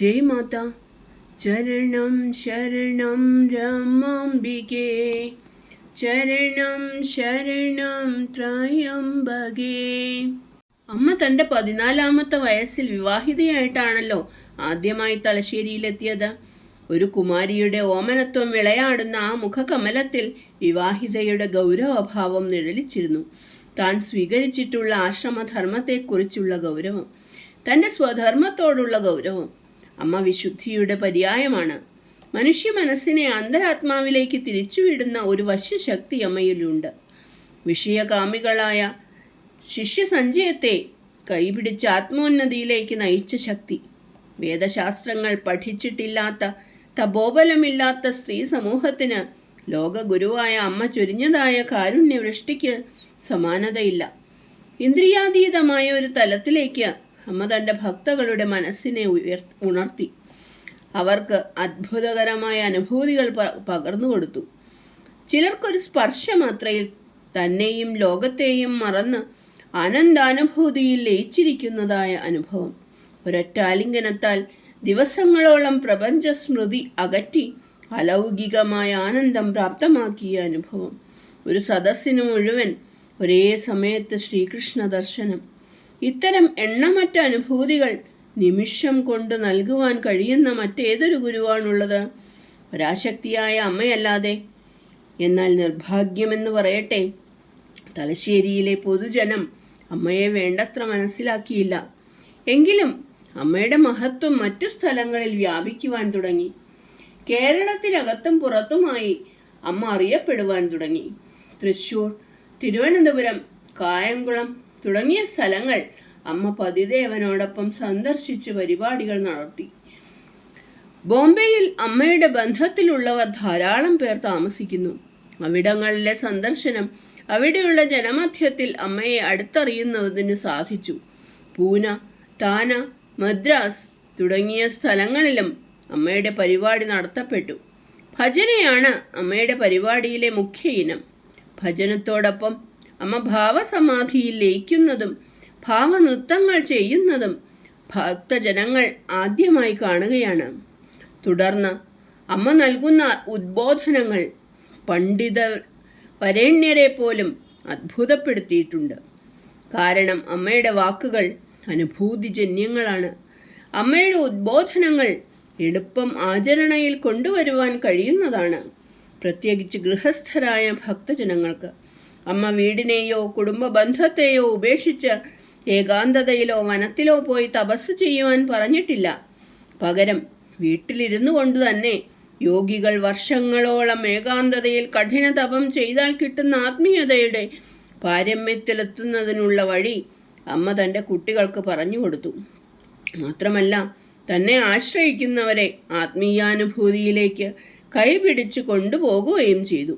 ജയ് മാത. ചരണം ശരണം രമാംബികേ. ചരണം ശരണം ത്രയംബകേ. അമ്മ തന്റെ പതിനാലാമത്തെ വയസ്സിൽ വിവാഹിതയായിട്ടാണല്ലോ ആദ്യമായി തലശ്ശേരിയിലെത്തിയത്. ഒരു കുമാരിയുടെ ഓമനത്വം വിളയാടുന്ന ആ മുഖകമലത്തിൽ വിവാഹിതയുടെ ഗൗരവഭാവം നിഴലിച്ചിരുന്നു. താൻ സ്വീകരിച്ചിട്ടുള്ള ആശ്രമധർമ്മത്തെക്കുറിച്ചുള്ള ഗൗരവം തന്റെ സ്വധർമ്മത്തോടുള്ള ഗൗരവം അമ്മ വിശുദ്ധിയുടെ പര്യായമാണ്. മനുഷ്യ മനസ്സിനെ അന്തരാത്മാവിലേക്ക് തിരിച്ചുവിടുന്ന ഒരു വശ്യശക്തി അമ്മയിലുണ്ട്. വിഷയകാമികളായ ശിഷ്യസഞ്ചയത്തെ കൈപിടിച്ച് ആത്മോന്നതിയിലേക്ക് നയിച്ച ശക്തി. വേദശാസ്ത്രങ്ങൾ പഠിച്ചിട്ടില്ലാത്ത തപോബലമില്ലാത്ത സ്ത്രീ സമൂഹത്തിന് ലോകഗുരുവായ അമ്മ ചൊരിഞ്ഞതായ കാരുണ്യവൃഷ്ടിക്ക് സമാനതയില്ല. ഇന്ദ്രിയാതീതമായ ഒരു തലത്തിലേക്ക് അമ്മ തന്റെ ഭക്തകളുടെ മനസ്സിനെ ഉയർ ഉണർത്തി. അവർക്ക് അത്ഭുതകരമായ അനുഭൂതികൾ പകർന്നു കൊടുത്തു. ചിലർക്കൊരു സ്പർശമാത്രയിൽ തന്നെയും ലോകത്തെയും മറന്ന് അനന്താനുഭൂതിയിൽ ലയിച്ചിരിക്കുന്നതായ അനുഭവം. ഒരൊറ്റ ആലിംഗനത്താൽ ദിവസങ്ങളോളം പ്രപഞ്ച സ്മൃതി അകറ്റി അലൗകികമായ ആനന്ദം പ്രാപ്തമാക്കിയ അനുഭവം. ഒരു സദസ്സിന് മുഴുവൻ ഒരേ സമയത്ത് ശ്രീകൃഷ്ണ ദർശനം ഇത്തരം എണ്ണമറ്റ അനുഭൂതികൾ നിമിഷം കൊണ്ട് നൽകുവാൻ കഴിയുന്ന മറ്റേതൊരു ഗുരുവാണുള്ളത്. പരാശക്തിയായ അമ്മയല്ലാതെ. എന്നാൽ നിർഭാഗ്യമെന്ന് പറയട്ടെ. തലശ്ശേരിയിലെ പൊതുജനം അമ്മയെ വേണ്ടത്ര മനസ്സിലാക്കിയില്ല. എങ്കിലും അമ്മയുടെ മഹത്വം മറ്റു സ്ഥലങ്ങളിൽ വ്യാപിക്കുവാൻ തുടങ്ങി. കേരളത്തിനകത്തും പുറത്തുമായി അമ്മ അറിയപ്പെടുവാൻ തുടങ്ങി. തൃശൂർ തിരുവനന്തപുരം കായംകുളം തുടങ്ങിയ സ്ഥലങ്ങൾ അമ്മ പതിദേവനോടൊപ്പം സന്ദർശിച്ച് പരിപാടികൾ നടത്തി. ബോംബെയിൽ അമ്മയുടെ ബന്ധത്തിലുള്ളവർ ധാരാളം പേർ താമസിക്കുന്നു. അവിടങ്ങളിലെ സന്ദർശനം അവിടെയുള്ള ജനമധ്യത്തിൽ അമ്മയെ അടുത്തറിയുന്നതിന് സാധിച്ചു. പൂന താന മദ്രാസ് തുടങ്ങിയ സ്ഥലങ്ങളിലും അമ്മയുടെ പരിപാടി നടത്തപ്പെട്ടു. ഭജനയാണ് അമ്മയുടെ പരിപാടിയിലെ മുഖ്യ ഇനം. ഭജനത്തോടൊപ്പം അമ്മ ഭാവസമാധിയിൽ ലയിക്കുന്നതും ഭാവനൃത്തങ്ങൾ ചെയ്യുന്നതും ഭക്തജനങ്ങൾ ആദ്യമായി കാണുകയാണ്. തുടർന്ന് അമ്മ നൽകുന്ന ഉദ്ബോധനങ്ങൾ പണ്ഡിത വരേണ്യരെ പോലും അത്ഭുതപ്പെടുത്തിയിട്ടുണ്ട്. കാരണം അമ്മയുടെ വാക്കുകൾ അനുഭൂതിജന്യങ്ങളാണ്. അമ്മയുടെ ഉദ്ബോധനങ്ങൾ എളുപ്പം ആചരണയിൽ കൊണ്ടുവരുവാൻ കഴിയുന്നതാണ്. പ്രത്യേകിച്ച് ഗൃഹസ്ഥരായ ഭക്തജനങ്ങൾക്ക് അമ്മ വീടിനെയോ കുടുംബ ബന്ധത്തെയോ ഉപേക്ഷിച്ച് ഏകാന്തതയിലോ വനത്തിലോ പോയി തപസ് ചെയ്യുവാൻ പറഞ്ഞിട്ടില്ല. പകരം വീട്ടിലിരുന്നു കൊണ്ട് തന്നെ യോഗികൾ വർഷങ്ങളോളം ഏകാന്തതയിൽ കഠിന തപം ചെയ്താൽ കിട്ടുന്ന ആത്മീയതയുടെ പാരമ്യത്തിലെത്തുന്നതിനുള്ള വഴി അമ്മ തന്റെ കുട്ടികൾക്ക് പറഞ്ഞു കൊടുത്തു. മാത്രമല്ല തന്നെ ആശ്രയിക്കുന്നവരെ ആത്മീയാനുഭൂതിയിലേക്ക് കൈപിടിച്ച് കൊണ്ടുപോകുകയും ചെയ്തു.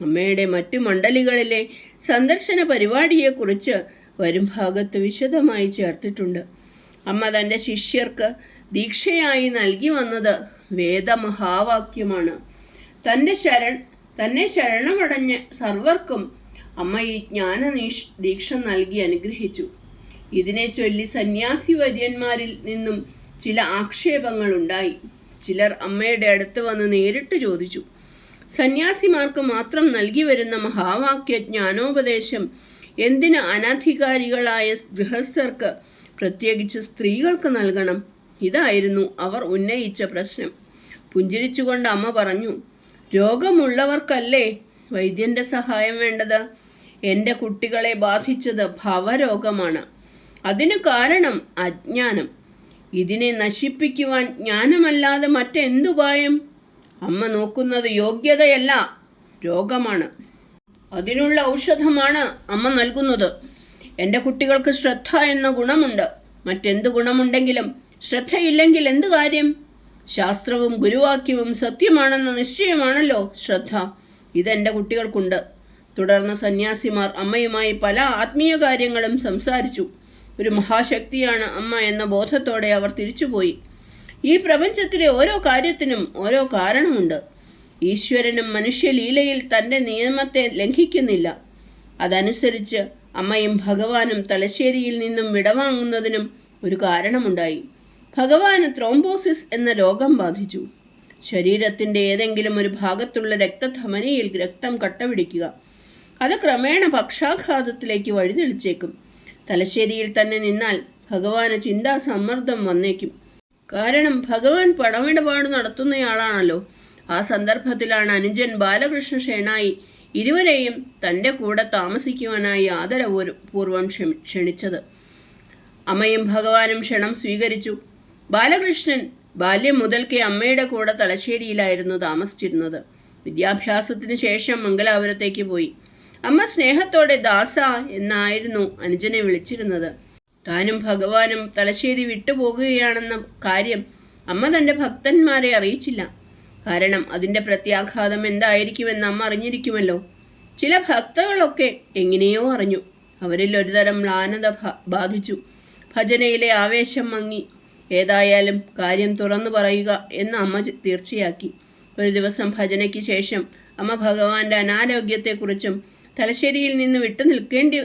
അമ്മയുടെ മറ്റു മണ്ഡലികളിലെ സന്ദർശന പരിപാടിയെക്കുറിച്ച് വരും ഭാഗത്ത് വിശദമായി ചേർത്തിട്ടുണ്ട്. അമ്മ തന്റെ ശിഷ്യർക്ക് ദീക്ഷയായി നൽകി വന്നത് വേദമഹാവാക്യമാണ്. തന്റെ ശരൺ തന്നെ ശരണമടഞ്ഞ് സർവർക്കും അമ്മ ഈ ജ്ഞാനനീഷ് ദീക്ഷ നൽകി അനുഗ്രഹിച്ചു. ഇതിനെ ചൊല്ലി സന്യാസി വര്യന്മാരിൽ നിന്നും ചില ആക്ഷേപങ്ങൾ ഉണ്ടായി ചിലർ അമ്മയുടെ അടുത്ത് വന്ന് നേരിട്ട് ചോദിച്ചു സന്യാസിമാർക്ക് മാത്രം നൽകി വരുന്ന മഹാവാക്യ ജ്ഞാനോപദേശം എന്തിന് അനധികാരികളായ ഗൃഹസ്ഥർക്ക് പ്രത്യേകിച്ച് സ്ത്രീകൾക്ക് നൽകണം? ഇതായിരുന്നു അവർ ഉന്നയിച്ച പ്രശ്നം. പുഞ്ചിരിച്ചുകൊണ്ട് അമ്മ പറഞ്ഞു രോഗമുള്ളവർക്കല്ലേ വൈദ്യന്റെ സഹായം വേണ്ടത്? എന്റെ കുട്ടികളെ ബാധിച്ചത് ഭവരോഗമാണ്. അതിന് കാരണം അജ്ഞാനം. ഇതിനെ നശിപ്പിക്കുവാൻ ജ്ഞാനമല്ലാതെ മറ്റെന്തുപായം അമ്മ നോക്കുന്നത് യോഗ്യതയല്ല രോഗമാണ്. അതിനുള്ള ഔഷധമാണ് അമ്മ നൽകുന്നത്. എന്റെ കുട്ടികൾക്ക് ശ്രദ്ധ എന്ന ഗുണമുണ്ട്. മറ്റെന്ത് ഗുണമുണ്ടെങ്കിലും ശ്രദ്ധയില്ലെങ്കിൽ എന്ത് കാര്യം? ശാസ്ത്രവും ഗുരുവാക്യവും സത്യമാണെന്ന നിശ്ചയമാണല്ലോ ശ്രദ്ധ. ഇതെന്റെ കുട്ടികൾക്കുണ്ട്. തുടർന്ന് സന്യാസിമാർ അമ്മയുമായി പല ആത്മീയ കാര്യങ്ങളും സംസാരിച്ചു. ഒരു മഹാശക്തിയാണ് അമ്മ എന്ന ബോധത്തോടെ അവർ തിരിച്ചുപോയി. ഈ പ്രപഞ്ചത്തിലെ ഓരോ കാര്യത്തിനും ഓരോ കാരണമുണ്ട്. ഈശ്വരനും മനുഷ്യലീലയിൽ തന്റെ നിയമത്തെ ലംഘിക്കുന്നില്ല. അതനുസരിച്ച് അമ്മയും ഭഗവാനും തലശ്ശേരിയിൽ നിന്നും വിടവാങ്ങുന്നതിനും ഒരു കാരണമുണ്ടായി. ഭഗവാന് ത്രോംബോസിസ് എന്ന രോഗം ബാധിച്ചു. ശരീരത്തിന്റെ ഏതെങ്കിലും ഒരു ഭാഗത്തുള്ള രക്തധമനിയിൽ രക്തം കട്ടപിടിക്കുക. അത് ക്രമേണ പക്ഷാഘാതത്തിലേക്ക് വഴിതെളിച്ചേക്കും. തലശ്ശേരിയിൽ തന്നെ നിന്നാൽ ഭഗവാന് ചിന്താസമ്മർദ്ദം വന്നേക്കും. കാരണം ഭഗവാൻ പണമിടപാട് നടത്തുന്നയാളാണല്ലോ. ആ സന്ദർഭത്തിലാണ് അനുജൻ ബാലകൃഷ്ണ ഷേണായി ഇരുവരെയും തന്റെ കൂടെ താമസിക്കുവാനായി ആദരപൂർവം ക്ഷണിച്ചത്. അമ്മയും ഭഗവാനും ക്ഷണം സ്വീകരിച്ചു. ബാലകൃഷ്ണൻ ബാല്യം മുതൽക്കേ അമ്മയുടെ കൂടെ തലശ്ശേരിയിലായിരുന്നു താമസിച്ചിരുന്നത്. വിദ്യാഭ്യാസത്തിന് ശേഷം മംഗലാപുരത്തേക്ക് പോയി. അമ്മ സ്നേഹത്തോടെ ദാസ എന്നായിരുന്നു അനുജനെ വിളിച്ചിരുന്നത്. താനും ഭഗവാനും തലശ്ശേരി വിട്ടുപോകുകയാണെന്ന കാര്യം അമ്മ തന്റെ ഭക്തന്മാരെ അറിയിച്ചില്ല. കാരണം അതിന്റെ പ്രത്യാഘാതം എന്തായിരിക്കുമെന്ന് അമ്മ അറിഞ്ഞിരിക്കുമല്ലോ. ചില ഭക്തകളൊക്കെ എങ്ങനെയോ അറിഞ്ഞു. അവരിൽ ഒരുതരം മ്ലാനത ഭ- ബാധിച്ചു. ഭജനയിലെ ആവേശം മങ്ങി. ഏതായാലും കാര്യം തുറന്നു പറയുക എന്ന് അമ്മ തീർച്ചയാക്കി. ഒരു ദിവസം ഭജനയ്ക്ക് ശേഷം അമ്മ ഭഗവാന്റെ അനാരോഗ്യത്തെക്കുറിച്ചും തലശ്ശേരിയിൽ നിന്ന് വിട്ടു നിൽക്കേണ്ടി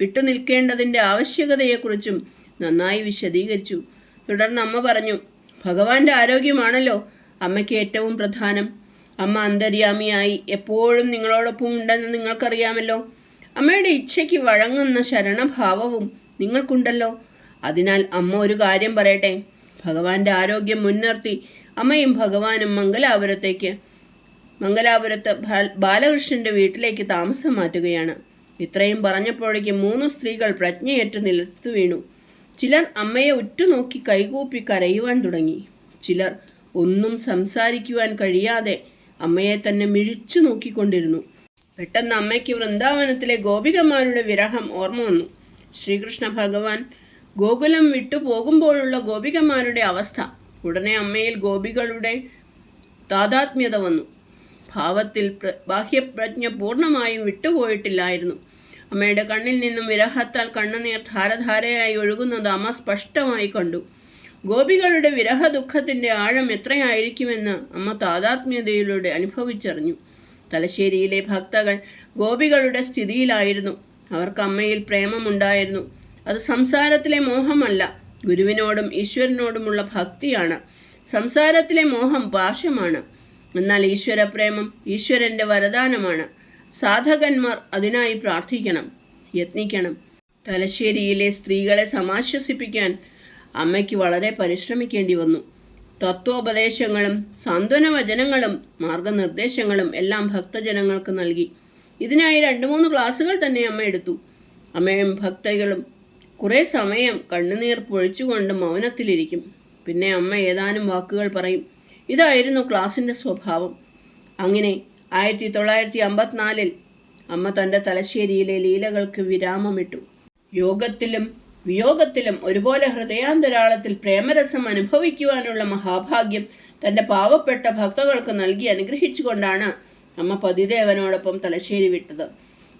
നിൽ- വിട്ടു നിൽക്കേണ്ടതിന്റെ ആവശ്യകതയെക്കുറിച്ചും നന്നായി വിശദീകരിച്ചു. തുടർന്ന് അമ്മ പറഞ്ഞു ഭഗവാന്റെ ആരോഗ്യമാണല്ലോ അമ്മയ്ക്ക് ഏറ്റവും പ്രധാനം. അമ്മ അന്തര്യാമിയായി എപ്പോഴും നിങ്ങളോടൊപ്പം ഉണ്ടെന്ന് നിങ്ങൾക്കറിയാമല്ലോ. അമ്മയുടെ ഇച്ഛയ്ക്ക് വഴങ്ങുന്ന ശരണഭാവവും നിങ്ങൾക്കുണ്ടല്ലോ. അതിനാൽ അമ്മ ഒരു കാര്യം പറയട്ടെ. ഭഗവാന്റെ ആരോഗ്യം മുൻനിർത്തി അമ്മയും ഭഗവാനും മംഗലാപുരത്തേക്ക് മംഗലാപുരത്ത് ബാലകൃഷ്ണന്റെ വീട്ടിലേക്ക് താമസം മാറ്റുകയാണ്. ഇത്രയും പറഞ്ഞപ്പോഴേക്കും മൂന്ന് സ്ത്രീകൾ പ്രജ്ഞയേറ്റ് നിലത്ത് വീണു. ചിലർ അമ്മയെ ഉറ്റുനോക്കി കൈകൂപ്പി കരയുവാൻ തുടങ്ങി. ചിലർ ഒന്നും സംസാരിക്കുവാൻ കഴിയാതെ അമ്മയെ തന്നെ മിഴിച്ചു നോക്കിക്കൊണ്ടിരുന്നു. പെട്ടെന്ന് അമ്മയ്ക്ക് വൃന്ദാവനത്തിലെ ഗോപികമാരുടെ വിരഹം ഓർമ്മ വന്നു. ശ്രീകൃഷ്ണ ഭഗവാൻ ഗോകുലം വിട്ടു പോകുമ്പോഴുള്ള ഗോപികമാരുടെ അവസ്ഥ. ഉടനെ അമ്മയിൽ ഗോപികളുടെ താതാത്മ്യത വന്നു. ഭാവത്തിൽ ബാഹ്യപ്രജ്ഞ പൂർണമായും വിട്ടുപോയിട്ടില്ലായിരുന്നു. അമ്മയുടെ കണ്ണിൽ നിന്നും വിരഹത്താൽ കണ്ണുനീർ ധാരധാരയായി ഒഴുകുന്നത് അമ്മ സ്പഷ്ടമായി കണ്ടു. ഗോപികളുടെ വിരഹ ദുഃഖത്തിന്റെ ആഴം എത്രയായിരിക്കുമെന്ന് അമ്മ താതാത്മ്യതയിലൂടെ അനുഭവിച്ചറിഞ്ഞു. തലശ്ശേരിയിലെ ഭക്തകൾ ഗോപികളുടെ സ്ഥിതിയിലായിരുന്നു. അവർക്ക് അമ്മയിൽ പ്രേമമുണ്ടായിരുന്നു. അത് സംസാരത്തിലെ മോഹമല്ല. ഗുരുവിനോടും ഈശ്വരനോടുമുള്ള ഭക്തിയാണ്. സംസാരത്തിലെ മോഹം പാശമാണ്. എന്നാൽ ഈശ്വരപ്രേമം ഈശ്വരന്റെ വരദാനമാണ്. സാധകന്മാർ അതിനായി പ്രാർത്ഥിക്കണം യത്നിക്കണം. തലശ്ശേരിയിലെ സ്ത്രീകളെ സമാശ്വസിപ്പിക്കാൻ അമ്മയ്ക്ക് വളരെ പരിശ്രമിക്കേണ്ടി വന്നു. തത്വോപദേശങ്ങളും സാന്ത്വനവചനങ്ങളും മാർഗനിർദ്ദേശങ്ങളും എല്ലാം ഭക്തജനങ്ങൾക്ക് നൽകി. ഇതിനായി രണ്ട് മൂന്ന് ക്ലാസ്സുകൾ തന്നെ അമ്മ എടുത്തു. അമ്മയും ഭക്തകളും കുറേ സമയം കണ്ണുനീർ പൊഴിച്ചുകൊണ്ട് മൗനത്തിലിരിക്കും. പിന്നെ അമ്മ ഏതാനും വാക്കുകൾ പറയും. ഇതായിരുന്നു ക്ലാസിന്റെ സ്വഭാവം. അങ്ങനെ ആയിരത്തി തൊള്ളായിരത്തി അമ്പത്തിനാലിൽ അമ്മ തന്റെ തലശ്ശേരിയിലെ ലീലകൾക്ക് വിരാമമിട്ടു. യോഗത്തിലും വിയോഗത്തിലും ഒരുപോലെ ഹൃദയാന്തരാളത്തിൽ പ്രേമരസം അനുഭവിക്കുവാനുള്ള മഹാഭാഗ്യം തന്റെ പാവപ്പെട്ട ഭക്തകൾക്ക് നൽകി അനുഗ്രഹിച്ചുകൊണ്ടാണ് അമ്മ പതിദേവനോടൊപ്പം തലശ്ശേരി വിട്ടത്.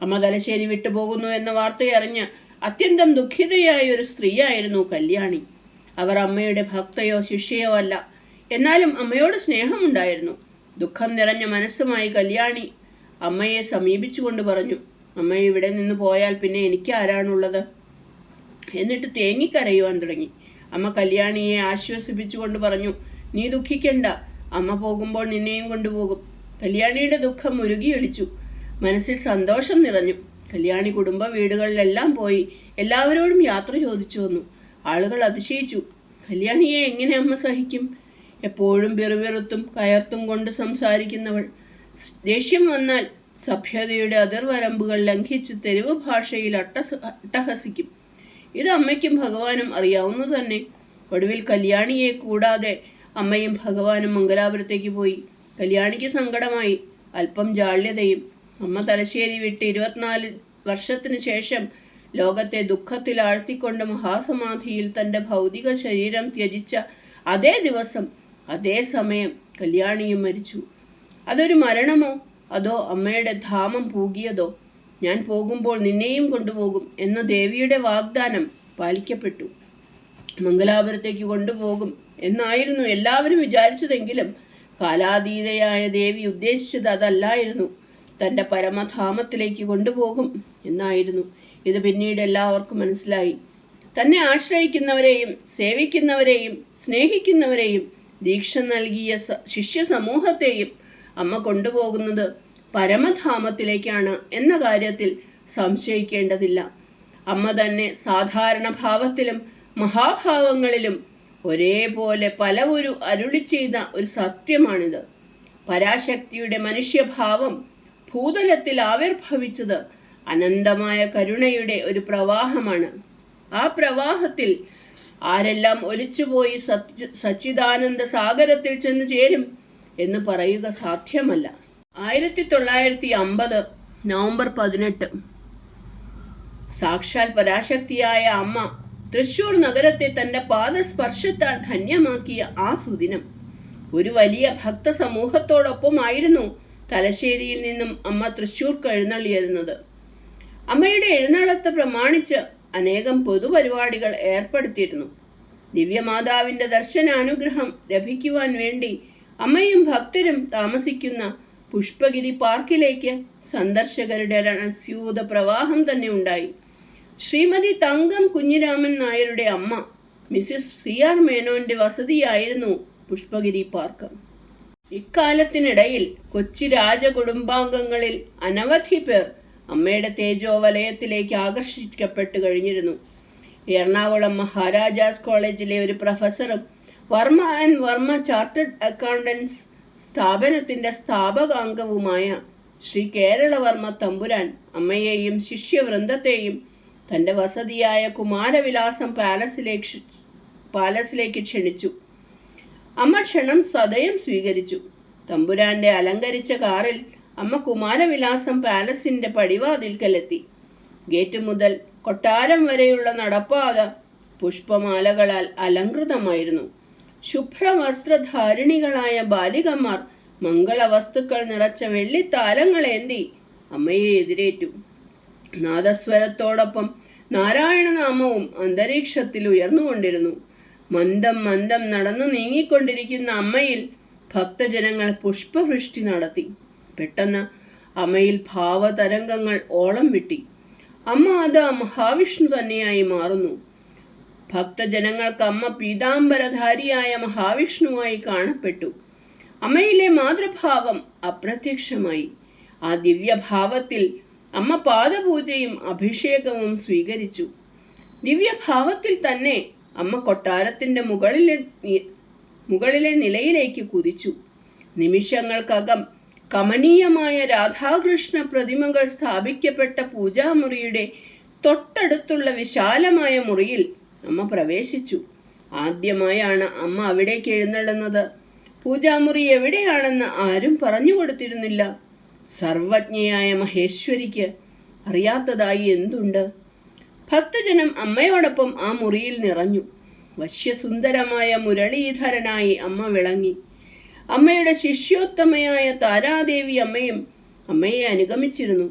അമ്മ തലശ്ശേരി വിട്ടുപോകുന്നു എന്ന വാർത്തയറിഞ്ഞ് അത്യന്തം ദുഃഖിതയായ ഒരു സ്ത്രീയായിരുന്നു കല്യാണി. അവർ അമ്മയുടെ ഭക്തയോ ശിഷ്യയോ അല്ല. എന്നാലും അമ്മയോട് സ്നേഹമുണ്ടായിരുന്നു. ദുഃഖം നിറഞ്ഞ മനസ്സുമായി കല്യാണി അമ്മയെ സമീപിച്ചുകൊണ്ട് പറഞ്ഞു അമ്മ ഇവിടെ നിന്ന് പോയാൽ പിന്നെ എനിക്ക് ആരാണുള്ളത് എന്നിട്ട് തേങ്ങിക്കരയുവാൻ തുടങ്ങി. അമ്മ കല്യാണിയെ ആശ്വസിപ്പിച്ചുകൊണ്ട് പറഞ്ഞു നീ ദുഃഖിക്കണ്ട അമ്മ പോകുമ്പോൾ നിന്നെയും കൊണ്ടുപോകും. കല്യാണിയുടെ ദുഃഖം മുരുകിയൊളിച്ചു മനസ്സിൽ സന്തോഷം നിറഞ്ഞു. കല്യാണി കുടുംബ വീടുകളിലെല്ലാം പോയി എല്ലാവരോടും യാത്ര ചോദിച്ചു വന്നു. ആളുകൾ അതിശയിച്ചു കല്യാണിയെ എങ്ങനെ അമ്മ സഹിക്കും? എപ്പോഴും വെറുവെറുത്തും കയർത്തും കൊണ്ട് സംസാരിക്കുന്നവൾ. ദേഷ്യം വന്നാൽ സഭ്യതയുടെ അതിർവരമ്പുകൾ ലംഘിച്ച് തെരുവ് ഭാഷയിൽ അട്ടഹ അട്ടഹസിക്കും. ഇത് അമ്മയ്ക്കും ഭഗവാനും അറിയാവുന്നത് തന്നെ. ഒടുവിൽ കല്യാണിയെ കൂടാതെ അമ്മയും ഭഗവാനും മംഗലാപുരത്തേക്ക് പോയി. കല്യാണിക്ക് സങ്കടമായി. അല്പം ജാള്യതയും. അമ്മ തലശ്ശേരി വിട്ട് ഇരുപത്തിനാല് വർഷത്തിനു ശേഷം ലോകത്തെ ദുഃഖത്തിൽ ആഴ്ത്തിക്കൊണ്ട് മഹാസമാധിയിൽ തന്റെ ഭൗതിക ശരീരം ത്യജിച്ച അതേ ദിവസം അതേ സമയം കല്യാണിയും മരിച്ചു. അതൊരു മരണമോ? അതോ അമ്മയുടെ ധാമം പൂകിയതോ? ഞാൻ പോകുമ്പോൾ നിന്നെയും കൊണ്ടുപോകും എന്ന ദേവിയുടെ വാഗ്ദാനം പാലിക്കപ്പെട്ടു. മംഗലാപുരത്തേക്ക് കൊണ്ടുപോകും എന്നായിരുന്നു എല്ലാവരും വിചാരിച്ചതെങ്കിലും കാലാതീതയായ ദേവി ഉദ്ദേശിച്ചത് അതല്ലായിരുന്നു. തന്റെ പരമധാമത്തിലേക്ക് കൊണ്ടുപോകും എന്നായിരുന്നു. ഇത് പിന്നീട് എല്ലാവർക്കും മനസ്സിലായി. തന്നെ ആശ്രയിക്കുന്നവരെയും സേവിക്കുന്നവരെയും സ്നേഹിക്കുന്നവരെയും ദീക്ഷ നൽകിയ ശിഷ്യ സമൂഹത്തെയും അമ്മ കൊണ്ടുപോകുന്നത് പരമധാമത്തിലേക്കാണ് എന്ന കാര്യത്തിൽ സംശയിക്കേണ്ടതില്ല. അമ്മ തന്നെ സാധാരണ ഭാവത്തിലും മഹാഭാവങ്ങളിലും ഒരേപോലെ പലവരു അരുളി ചെയ്ത ഒരു സത്യമാണിത്. പരാശക്തിയുടെ മനുഷ്യഭാവം ഭൂതലത്തിൽ ആവിർഭവിച്ചത് അനന്തമായ കരുണയുടെ ഒരു പ്രവാഹമാണ്. ആ പ്രവാഹത്തിൽ ആരെല്ലാം ഒലിച്ചുപോയി സച്ചിദാനന്ദ സാഗരത്തിൽ ചെന്ന് ചേരും എന്ന് പറയുക സാധ്യമല്ല. ആയിരത്തി തൊള്ളായിരത്തി അമ്പത് നവംബർ പതിനെട്ട് സാക്ഷാൽ പരാശക്തിയായ അമ്മ തൃശൂർ നഗരത്തെ തന്റെ പാദസ്പർശത്താൽ ധന്യമാക്കിയ ആ സുദിനം ഒരു വലിയ ഭക്ത സമൂഹത്തോടൊപ്പമായിരുന്നു തലശ്ശേരിയിൽ നിന്നും അമ്മ തൃശൂർക്ക് എഴുന്നള്ളിയിരുന്നത് അമ്മയുടെ എഴുന്നള്ളത്ത് പ്രമാണിച്ച് അനേകം പൊതുപരിപാടികൾ ഏർപ്പെടുത്തിയിരുന്നു. ദിവ്യമാതാവിന്റെ ദർശനാനുഗ്രഹം ലഭിക്കുവാൻ വേണ്ടി അമ്മയും ഭക്തരും താമസിക്കുന്ന പുഷ്പഗിരി പാർക്കിലേക്ക് സന്ദർശകരുടെ രണസ്യൂത പ്രവാഹം തന്നെ ഉണ്ടായി. ശ്രീമതി തങ്കം കുഞ്ഞിരാമൻ നായരുടെ അമ്മ മിസ്സിസ് സി ആർ മേനോന്റെ വസതിയായിരുന്നു പുഷ്പഗിരി പാർക്ക്. ഇക്കാലത്തിനിടയിൽ കൊച്ചി രാജകുടുംബാംഗങ്ങളിൽ അനവധി പേർ അമ്മയുടെ തേജോ വലയത്തിലേക്ക് ആകർഷിക്കപ്പെട്ടു കഴിഞ്ഞിരുന്നു. എറണാകുളം മഹാരാജാസ് കോളേജിലെ ഒരു പ്രൊഫസറും Varma and Varma chartered accountants സ്ഥാപനത്തിന്റെ സ്ഥാപകാംഗവുമായ ശ്രീ കേരളവർമ്മ തമ്പുരാൻ അമ്മയെയും ശിഷ്യവൃന്ദത്തെയും തന്റെ വസതിയായ കുമാരവിലാസം പാലസിലേക്ക് പാലസിലേക്ക് ക്ഷണിച്ചു. അമ്മ ക്ഷണം സദയം സ്വീകരിച്ചു. തമ്പുരാന്റെ അലങ്കരിച്ച കാറിൽ അമ്മ കുമാരവിലാസം പാലസിന്റെ പടിവാതിൽക്കലെത്തി. ഗേറ്റ് മുതൽ കൊട്ടാരം വരെയുള്ള നടപ്പാത പുഷ്പമാലകളാൽ അലങ്കൃതമായിരുന്നു ശുഭ്രവസ്ത്രധാരിണികളായ ബാലികമാർ മംഗള മംഗളവസ്തുക്കൾ നിറച്ച വെള്ളിത്താലങ്ങളേന്തി അമ്മയെ എതിരേറ്റു. നാദസ്വരത്തോടൊപ്പം നാരായണനാമവും അന്തരീക്ഷത്തിൽ ഉയർന്നുകൊണ്ടിരുന്നു. മന്ദം മന്ദം നടന്നു നീങ്ങിക്കൊണ്ടിരിക്കുന്ന അമ്മയിൽ ഭക്തജനങ്ങൾ പുഷ്പവൃഷ്ടി നടത്തി. പെട്ടെന്ന് അമ്മയിൽ ഭാവതരംഗങ്ങൾ ഓളം വിട്ടി. അമ്മ അത് മഹാവിഷ്ണു തന്നെയായി മാറുന്നു. ഭക്തജനങ്ങൾക്ക് അമ്മ പീതാംബരധാരിയായ മഹാവിഷ്ണുവായി കാണപ്പെട്ടു. അമ്മയിലെ മാതൃഭാവം അപ്രത്യക്ഷമായി. ആ ദിവ്യഭാവത്തിൽ അമ്മ പാദപൂജയും അഭിഷേകവും സ്വീകരിച്ചു. ദിവ്യഭാവത്തിൽ തന്നെ അമ്മ കൊട്ടാരത്തിന്റെ മുകളിലെ മുകളിലെ നിലയിലേക്ക് കുതിച്ചു. നിമിഷങ്ങൾക്കകം കമനീയമായ രാധാകൃഷ്ണ പ്രതിമകൾ സ്ഥാപിക്കപ്പെട്ട പൂജാമുറിയുടെ തൊട്ടടുത്തുള്ള വിശാലമായ മുറിയിൽ അമ്മ പ്രവേശിച്ചു. ആദ്യമായാണ് അമ്മ അവിടേക്ക് എഴുന്നള്ളുന്നത്. പൂജാമുറി എവിടെയാണെന്ന് ആരും പറഞ്ഞു കൊടുത്തിരുന്നില്ല. സർവജ്ഞയായ മഹേശ്വരിക്ക് അറിയാത്തതായി എന്തുണ്ട്? ഭക്തജനം അമ്മയോടൊപ്പം ആ മുറിയിൽ നിറഞ്ഞു. വശ്യസുന്ദരമായ മുരളീധരനായി അമ്മ വിളങ്ങി. അമ്മയുടെ ശിഷ്യോത്തമയായ താരാദേവി അമ്മയും അമ്മയെ അനുഗമിച്ചിരുന്നു.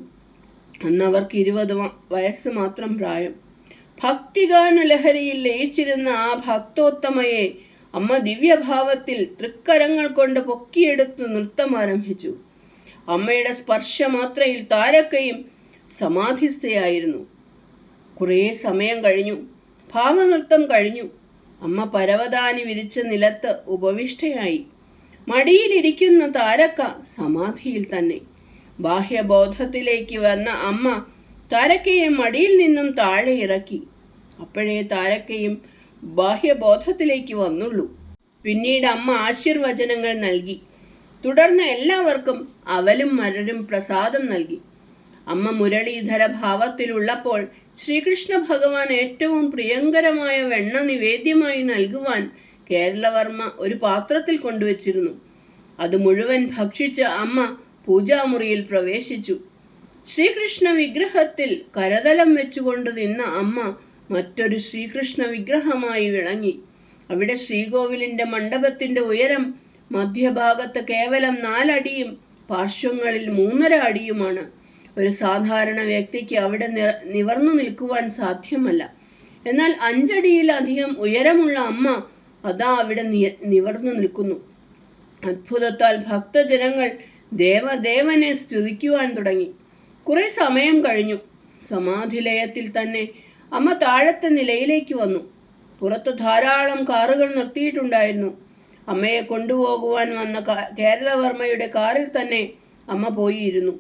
അന്ന് അവർക്ക് ഇരുപത് വയസ്സ് മാത്രം പ്രായം. ഭക്തിഗാന ലഹരിയിൽ ലയിച്ചിരുന്ന ആ ഭക്തോത്തമയെ അമ്മ ദിവ്യഭാവത്തിൽ തൃക്കരങ്ങൾ കൊണ്ട് പൊക്കിയെടുത്ത് നൃത്തം ആരംഭിച്ചു. അമ്മയുടെ സ്പർശമാത്രയിൽ താരക്കയും സമാധിസ്ഥയായിരുന്നു. കുറേ സമയം കഴിഞ്ഞു. ഭാവനൃത്തം കഴിഞ്ഞു. അമ്മ പരവതാനി വിരിച്ച നിലത്ത് ഉപവിഷ്ടയായി മടിയിലിരിക്കുന്ന താരക്ക സമാധിയിൽ തന്നെ. ബാഹ്യബോധത്തിലേക്ക് വന്ന അമ്മ താരക്കയെ മടിയിൽ നിന്നും താഴെ ഇറക്കി. അപ്പോഴേ താരക്കയും ബാഹ്യബോധത്തിലേക്ക് വന്നുള്ളൂ. പിന്നീട് അമ്മ ആശീർവചനങ്ങൾ നൽകി. തുടർന്ന് എല്ലാവർക്കും അവലും മരരും പ്രസാദം നൽകി. അമ്മ മുരളീധര ഭാവത്തിലുള്ളപ്പോൾ ശ്രീകൃഷ്ണ ഭഗവാൻ ഏറ്റവും പ്രിയങ്കരമായ വെണ്ണ നിവേദ്യമായി നൽകുവാൻ കേരളവർമ്മ ഒരു പാത്രത്തിൽ കൊണ്ടുവച്ചിരുന്നു. അത് മുഴുവൻ ഭക്ഷിച്ച് അമ്മ പൂജാമുറിയിൽ പ്രവേശിച്ചു. ശ്രീകൃഷ്ണ വിഗ്രഹത്തിൽ കരതലം വെച്ചുകൊണ്ട് നിന്ന അമ്മ മറ്റൊരു ശ്രീകൃഷ്ണ വിഗ്രഹമായി വിളങ്ങി. അവിടെ ശ്രീകോവിലിന്റെ മണ്ഡപത്തിന്റെ ഉയരം മധ്യഭാഗത്ത് കേവലം നാലടിയും പാർശ്വങ്ങളിൽ മൂന്നര അടിയുമാണ്. ഒരു സാധാരണ വ്യക്തിക്ക് അവിടെ നിവർന്നു നിൽക്കുവാൻ സാധ്യമല്ല. എന്നാൽ അഞ്ചടിയിലധികം ഉയരമുള്ള അമ്മ അതാ അവിടെ നിവർന്നു നിൽക്കുന്നു. അത്ഭുതത്താൽ ഭക്തജനങ്ങൾ ദേവദേവനെ സ്തുതിക്കുവാൻ തുടങ്ങി. കുറെ സമയം കഴിഞ്ഞു. സമാധിലയത്തിൽ തന്നെ അമ്മ താഴത്തെ നിലയിലേക്ക് വന്നു. പുറത്ത് ധാരാളം കാറുകൾ നിർത്തിയിട്ടുണ്ടായിരുന്നു. അമ്മയെ കൊണ്ടുപോകുവാൻ വന്ന കേരളവർമ്മയുടെ കാറിൽ തന്നെ അമ്മ പോയിരുന്നു.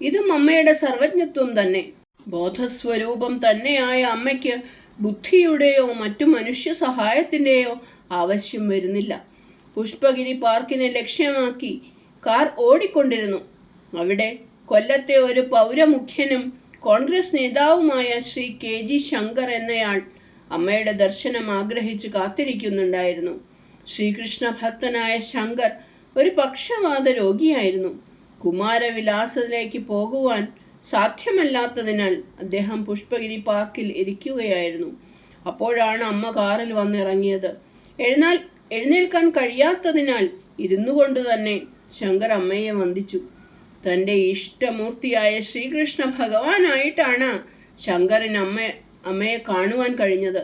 ഇതും അമ്മയുടെ സർവജ്ഞത്വം തന്നെ. ബോധസ്വരൂപം തന്നെയായ അമ്മയ്ക്ക് ബുദ്ധിയുടെയോ മറ്റു മനുഷ്യ സഹായത്തിന്റെയോ ആവശ്യം വരുന്നില്ല. പുഷ്പഗിരി പാർക്കിനെ ലക്ഷ്യമാക്കി കാർ ഓടിക്കൊണ്ടിരുന്നു. അവിടെ കൊല്ലത്തെ ഒരു പൗരമുഖ്യനും കോൺഗ്രസ് നേതാവുമായ ശ്രീ കെ ജി ശങ്കർ എന്നയാൾ അമ്മയുടെ ദർശനം ആഗ്രഹിച്ച് കാത്തിരിക്കുന്നുണ്ടായിരുന്നു. ശ്രീകൃഷ്ണ ഭക്തനായ ശങ്കർ ഒരു പക്ഷവാത രോഗിയായിരുന്നു. കുമാരവിലാസത്തിലേക്ക് പോകുവാൻ സാധ്യമല്ലാത്തതിനാൽ അദ്ദേഹം പുഷ്പഗിരി പാർക്കിൽ ഇരിക്കുകയായിരുന്നു. അപ്പോഴാണ് അമ്മ കാറിൽ വന്നിറങ്ങിയത് എഴുന്നാൽ എഴുന്നേൽക്കാൻ കഴിയാത്തതിനാൽ ഇരുന്നു കൊണ്ട് തന്നെ ശങ്കർ അമ്മയെ വന്ദിച്ചു. തന്റെ ഇഷ്ടമൂർത്തിയായ ശ്രീകൃഷ്ണ ഭഗവാനായിട്ടാണ് ശങ്കരൻ അമ്മ അമ്മയെ കാണുവാൻ കഴിഞ്ഞത്.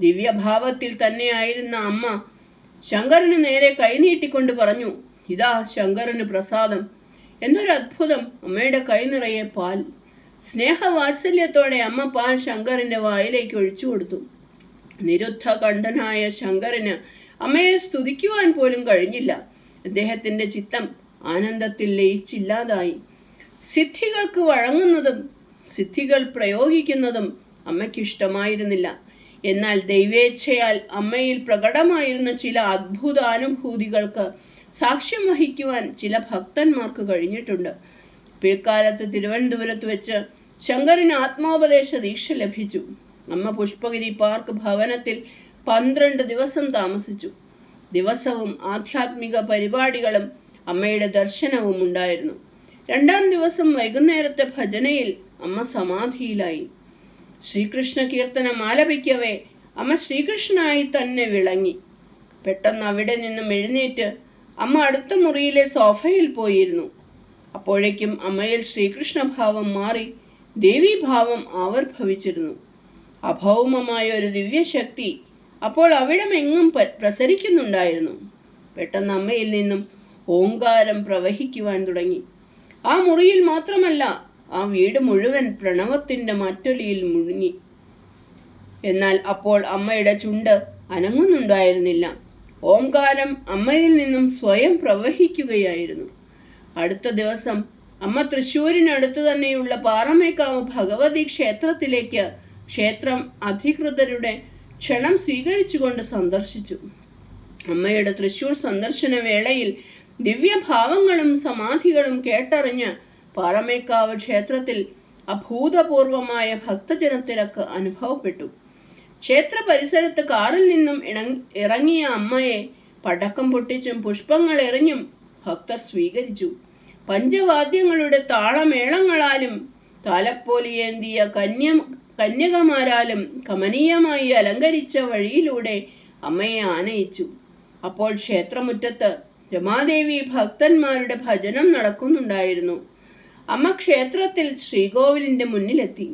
ദിവ്യഭാവത്തിൽ തന്നെയായിരുന്ന അമ്മ ശങ്കരന് നേരെ കൈനീട്ടിക്കൊണ്ട് പറഞ്ഞു ഇതാ ശങ്കരന് പ്രസാദം. എന്നൊരു അത്ഭുതം അമ്മയുടെ കൈ നിറയെ പാൽ. സ്നേഹവാത്സല്യത്തോടെ അമ്മ പാൽ ശങ്കറിന്റെ വായിലേക്ക് ഒഴിച്ചു കൊടുത്തു. നിരുദ്ധ കണ്ഠനായ ശങ്കറിന് അമ്മയെ സ്തുതിക്കുവാൻ പോലും കഴിഞ്ഞില്ല. അദ്ദേഹത്തിന്റെ ചിത്തം ആനന്ദത്തിൽ ലയിച്ചില്ലാതായി. സിദ്ധികൾക്ക് വഴങ്ങുന്നതും സിദ്ധികൾ പ്രയോഗിക്കുന്നതും അമ്മയ്ക്കിഷ്ടമായിരുന്നില്ല. എന്നാൽ ദൈവേച്ഛയാൽ അമ്മയിൽ പ്രകടമായിരുന്ന ചില അദ്ഭുത അനുഭൂതികൾക്ക് സാക്ഷ്യം വഹിക്കുവാൻ ചില ഭക്തന്മാർക്ക് കഴിഞ്ഞിട്ടുണ്ട്. പിൽക്കാലത്ത് തിരുവനന്തപുരത്ത് വെച്ച് ശങ്കറിന് ആത്മോപദേശ ദീക്ഷ ലഭിച്ചു. അമ്മ പുഷ്പഗിരി പാർക്ക് ഭവനത്തിൽ പന്ത്രണ്ട് ദിവസം താമസിച്ചു. ദിവസവും ആധ്യാത്മിക പരിപാടികളും അമ്മയുടെ ദർശനവും ഉണ്ടായിരുന്നു. രണ്ടാം ദിവസം വൈകുന്നേരത്തെ ഭജനയിൽ അമ്മ സമാധിയിലായി. ശ്രീകൃഷ്ണ കീർത്തനം ആലപിക്കവേ അമ്മ ശ്രീകൃഷ്ണനായി തന്നെ വിളങ്ങി. പെട്ടെന്ന് അവിടെ നിന്നും എഴുന്നേറ്റ് അമ്മ അടുത്ത മുറിയിലെ സോഫയിൽ പോയിരുന്നു. അപ്പോഴേക്കും അമ്മയിൽ ശ്രീകൃഷ്ണഭാവം മാറി ദേവീഭാവം ആവിർഭവിച്ചിരുന്നു. അഭൗമമായ ഒരു ദിവ്യശക്തി അപ്പോൾ അവിടമെങ്ങും പ്രസരിക്കുന്നുണ്ടായിരുന്നു. പെട്ടെന്ന് അമ്മയിൽ നിന്നും ഓങ്കാരം പ്രവഹിക്കുവാൻ തുടങ്ങി. ആ മുറിയിൽ മാത്രമല്ല ആ വീട് മുഴുവൻ പ്രണവത്തിന്റെ മറ്റൊലിയിൽ മുഴുങ്ങി. എന്നാൽ അപ്പോൾ അമ്മയുടെ ചുണ്ട് അനങ്ങുന്നുണ്ടായിരുന്നില്ല. ഓംകാരം അമ്മയിൽ നിന്നും സ്വയം പ്രവഹിക്കുകയായിരുന്നു. അടുത്ത ദിവസം അമ്മ തൃശ്ശൂരിനടുത്ത് തന്നെയുള്ള പാറമേക്കാവ് ഭഗവതി ക്ഷേത്രത്തിലേക്ക് ക്ഷേത്രം അധികൃതരുടെ ക്ഷണം സ്വീകരിച്ചുകൊണ്ട് സന്ദർശിച്ചു. അമ്മയുടെ തൃശ്ശൂർ സന്ദർശന വേളയിൽ ദിവ്യഭാവങ്ങളും സമാധികളും കേട്ടറിഞ്ഞ് പാറമേക്കാവ് ക്ഷേത്രത്തിൽ അഭൂതപൂർവമായ ഭക്തജനത്തിരക്ക് അനുഭവപ്പെട്ടു. ക്ഷേത്ര പരിസരത്ത് കാറിൽ നിന്നും ഇറങ്ങിയ അമ്മയെ പടക്കം പൊട്ടിച്ചും പുഷ്പങ്ങൾ എറിഞ്ഞും ഭക്തർ സ്വീകരിച്ചു. പഞ്ചവാദ്യങ്ങളുടെ താളമേളങ്ങളാലും താലപ്പോലിയേന്തിയ കന്യ കന്യകമാരാലും കമനീയമായി അലങ്കരിച്ച വഴിയിലൂടെ അമ്മയെ ആനയിച്ചു. അപ്പോൾ ക്ഷേത്രമുറ്റത്ത് രമാദേവി ഭക്തന്മാരുടെ ഭജനം നടക്കുന്നുണ്ടായിരുന്നു. അമ്മ ക്ഷേത്രത്തിൽ ശ്രീകോവിലിന്റെ മുന്നിലെത്തി.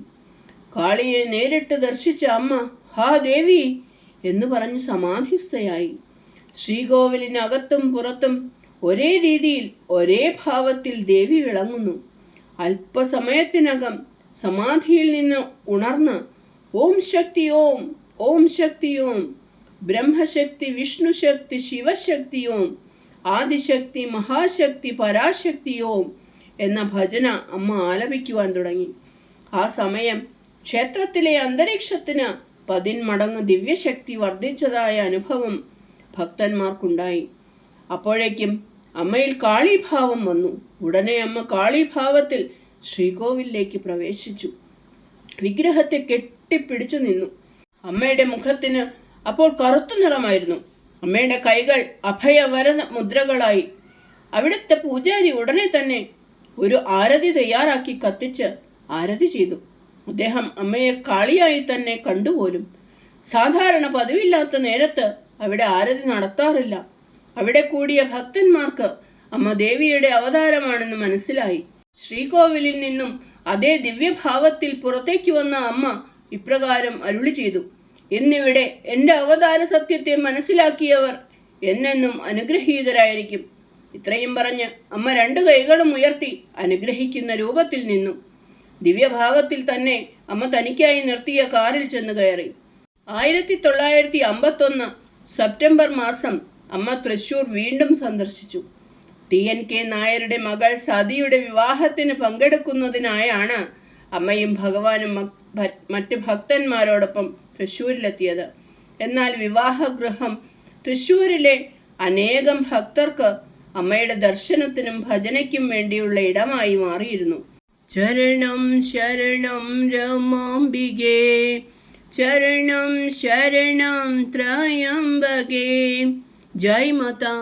കാളിയെ നേരിട്ട് ദർശിച്ച അമ്മ ഹാ ദേവി എന്ന് പറഞ്ഞ് സമാധിസ്ഥയായി. ശ്രീകോവിലിനകത്തും പുറത്തും ഒരേ രീതിയിൽ ഒരേ ഭാവത്തിൽ ദേവി വിളങ്ങുന്നു. അല്പസമയത്തിനകം സമാധിയിൽ നിന്ന് ഉണർന്ന് ഓം ശക്തി ഓം ഓം ശക്തി ഓം ബ്രഹ്മശക്തി വിഷ്ണുശക്തി ശിവശക്തി ഓം ആദിശക്തി മഹാശക്തി പരാശക്തി ഓം എന്ന ഭജന അമ്മ ആലപിക്കുവാൻ തുടങ്ങി. ആ സമയം ക്ഷേത്രത്തിലെ അന്തരീക്ഷത്തിന് പതിന്മടങ്ങ് ദിവ്യശക്തി വർദ്ധിച്ചതായ അനുഭവം ഭക്തന്മാർക്കുണ്ടായി. അപ്പോഴേക്കും അമ്മയിൽ കാളീഭാവം വന്നു. ഉടനെ അമ്മ കാളീഭാവത്തിൽ ശ്രീകോവിലേക്ക് പ്രവേശിച്ചു. വിഗ്രഹത്തെ കെട്ടിപ്പിടിച്ചു നിന്നു. അമ്മയുടെ മുഖത്തിന് അപ്പോൾ കറുത്ത നിറമായിരുന്നു. അമ്മയുടെ കൈകൾ അഭയവര മുദ്രകളായി. അവിടുത്തെ പൂജാരി ഉടനെ തന്നെ ഒരു ആരതി തയ്യാറാക്കി കത്തിച്ച് ആരതി ചെയ്തു. അദ്ദേഹം അമ്മയെ കാളിയായി തന്നെ കണ്ടുപോലും സാധാരണ പതിവില്ലാത്ത നേരത്ത് അവിടെ ആരതി നടത്താറില്ല. അവിടെ കൂടിയ ഭക്തന്മാർക്ക് അമ്മ ദേവിയുടെ അവതാരമാണെന്ന് മനസ്സിലായി. ശ്രീകോവിലിൽ നിന്നും അതേ ദിവ്യഭാവത്തിൽ പുറത്തേക്ക് വന്ന അമ്മ ഇപ്രകാരം അരുളി ചെയ്തു. എന്നിവിടെ എന്റെ അവതാര സത്യത്തെ മനസ്സിലാക്കിയവർ എന്നെന്നും അനുഗ്രഹീതരായിരിക്കും. ഇത്രയും പറഞ്ഞ് അമ്മ രണ്ടു കൈകളും ഉയർത്തി അനുഗ്രഹിക്കുന്ന രൂപത്തിൽ നിന്നു. ദിവ്യഭാവത്തിൽ തന്നെ അമ്മ തനിക്കായി നിർത്തിയ കാറിൽ ചെന്ന് കയറി. ആയിരത്തി തൊള്ളായിരത്തി അമ്പത്തൊന്ന് സെപ്റ്റംബർ മാസം അമ്മ തൃശൂർ വീണ്ടും സന്ദർശിച്ചു. ടി. എൻ. കെ. നായരുടെ മകൾ സതിയുടെ വിവാഹത്തിന് പങ്കെടുക്കുന്നതിനായാണ് അമ്മയും ഭഗവാനും മറ്റ് ഭക്തന്മാരോടൊപ്പം തൃശ്ശൂരിലെത്തിയത്. എന്നാൽ വിവാഹഗൃഹം തൃശ്ശൂരിലെ അനേകം ഭക്തർക്ക് അമ്മയുടെ ദർശനത്തിനും ഭജനയ്ക്കും വേണ്ടിയുള്ള ഇടമായി മാറിയിരുന്നു. ചരണം ശരണം രമാംബികേ ചരണം ശരണം ത്രയംബകേ ജയ് മാതാ